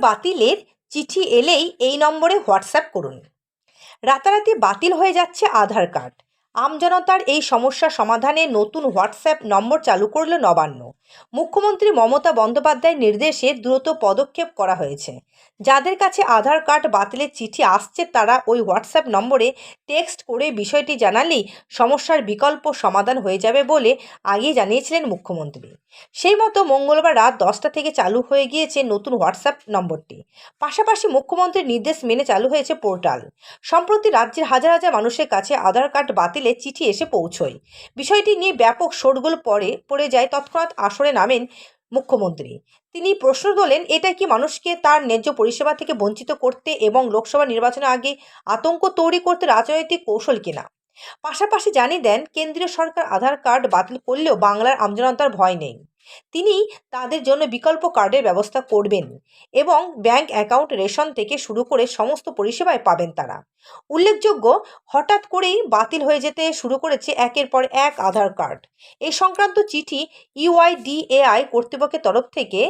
বাতিলের চিঠি এলেই এই নম্বরে হোয়াটসঅ্যাপ করুন। রাতারাতি বাতিল হয়ে যাচ্ছে আধার কার্ড। আমজনতার এই সমস্যা সমাধানে নতুন হোয়াটসঅ্যাপ নম্বর চালু করল নবান্ন। মুখ্যমন্ত্রী মমতা বন্দ্যোপাধ্যায়ের নির্দেশে দ্রুত পদক্ষেপ করা হয়েছে। যাদের কাছে আধার কার্ড বাতিলের চিঠি আসছে, তারা ওই হোয়াটসঅ্যাপ নম্বরে টেক্সট করে বিষয়টি জানালেই সমস্যার বিকল্প সমাধান হয়ে যাবে বলে আগেই জানিয়েছিলেন মুখ্যমন্ত্রী। সেই মতো মঙ্গলবার রাত দশটা থেকে চালু হয়ে গিয়েছে নতুন হোয়াটসঅ্যাপ নম্বরটি। পাশাপাশি মুখ্যমন্ত্রীর নির্দেশ মেনে চালু হয়েছে পোর্টাল। সম্প্রতি রাজ্যের হাজার হাজার মানুষের কাছে আধার কার্ড বাতিলের চিঠি এসে পৌঁছয়। বিষয়টি নিয়ে ব্যাপক শোরগোল পরে পড়ে যায় তৎক্ষণাৎ আসরে নামেন মুখ্যমন্ত্রী। তিনি প্রশ্ন তোলেন, এটা কি মানুষকে তার ন্যায্য পরিষেবা থেকে বঞ্চিত করতে এবং লোকসভা নির্বাচনের আগে আতঙ্ক তৈরি করতে রাজনৈতিক কৌশল কিনা? পাশাপাশি জানিয়ে দেন, কেন্দ্রীয় সরকার আধার কার্ড বাতিল করলেও বাংলার আমজনতার ভয় নেই। তিনি তাদের জন্য বিকল্প কার্ডের ব্যবস্থা করবেন এবং ব্যাংক অ্যাকাউন্ট রেশন থেকে শুরু করে সমস্ত পরিষেবায় পাবেন তারা। উল্লেখযোগ্য, হঠাৎ করেই বাতিল হয়ে যেতে শুরু করেছে একের পর এক আধার কার্ড। এই সংক্রান্ত চিঠি ইউআইডিএআই কর্তৃপক্ষের তরফ থেকে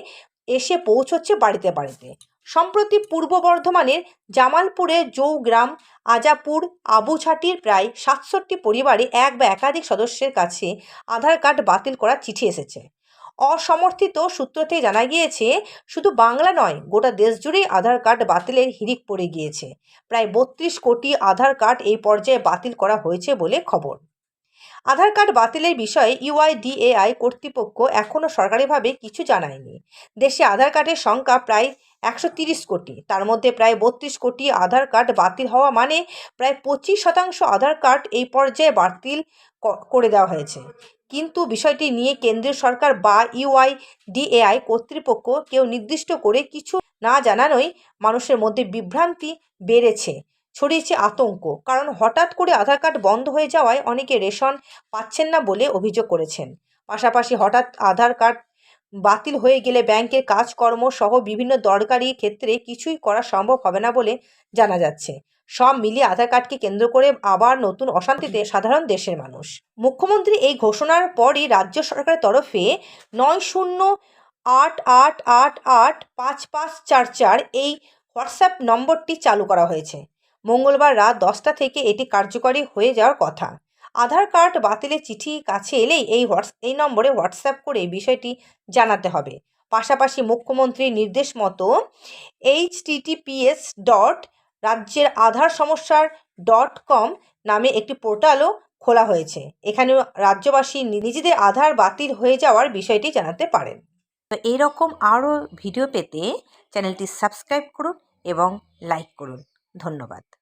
এসে পৌঁছচ্ছে বাড়িতে বাড়িতে। সম্প্রতি পূর্ব বর্ধমানের জামালপুরের জৌগ্রাম, আজাপুর আবুছাটির প্রায় সাতষট্টি পরিবারে এক বা একাধিক সদস্যের কাছে আধার কার্ড বাতিল করার চিঠি এসেছে। অসমর্থিত সূত্র থেকে জানা গিয়েছে, শুধু বাংলা নয়, গোটা দেশ জুড়েই আধার কার্ড বাতিলের হিড়িক পড়ে গিয়েছে। প্রায় বত্রিশ কোটি আধার কার্ড এই পর্যায়ে বাতিল করা হয়েছে বলে খবর। আধার কার্ড বাতিলের বিষয়ে ইউআইডিএআই কর্তৃপক্ষ এখনও সরকারিভাবে কিছু জানায়নি। দেশে আধার কার্ডের সংখ্যা প্রায় একশো কোটি। তার মধ্যে প্রায় বত্রিশ কোটি আধার কার্ড বাতিল হওয়া মানে প্রায় পঁচিশ শতাংশ আধার কার্ড এই পর্যায়ে বাতিল করে দেওয়া হয়েছে। কিন্তু বিষয়টি নিয়ে কেন্দ্রীয় সরকার বা ইউআইডিএআই কর্তৃপক্ষ কেউ নির্দিষ্ট করে কিছু না জানানোই মানুষের মধ্যে বিভ্রান্তি বেড়েছে, ছড়িয়েছে আতঙ্ক। কারণ হঠাৎ করে আধার কার্ড বন্ধ হয়ে যাওয়ায় অনেকে রেশন পাচ্ছেন না বলে অভিযোগ করেছেন। পাশাপাশি হঠাৎ আধার কার্ড বাতিল হয়ে গেলে ব্যাংকের কাজকর্ম সহ বিভিন্ন দরকারি ক্ষেত্রে কিছুই করা সম্ভব হবে না বলে জানা যাচ্ছে। সব মিলিয়ে আধার কার্ডকে কেন্দ্র করে আবার নতুন অশান্তিতে সাধারণ দেশের মানুষ। মুখ্যমন্ত্রী এই ঘোষণার পরই রাজ্য সরকারের তরফে নয় শূন্য আট আট আট আট পাঁচ পাঁচ চার চার এই হোয়াটসঅ্যাপ নম্বরটি চালু করা হয়েছে। মঙ্গলবার রাত দশটা থেকে এটি কার্যকরী হয়ে যাওয়ার কথা। আধার কার্ড বাতিলের চিঠি কাছে এলেই এই হোয়াটস, এই নম্বরে হোয়াটসঅ্যাপ করে বিষয়টি জানাতে হবে। পাশাপাশি মুখ্যমন্ত্রীর নির্দেশ মতো এইচ টিটিপিএস ডট রাজ্যের আধার সমস্যার ডট কম নামে একটি পোর্টালও খোলা হয়েছে। এখানে রাজ্যবাসী নিজেদের আধার বাতিল হয়ে যাওয়ার বিষয়টি জানাতে পারেন। তো এইরকম আরও ভিডিও পেতে চ্যানেলটি সাবস্ক্রাইব করুন এবং লাইক করুন। ধন্যবাদ।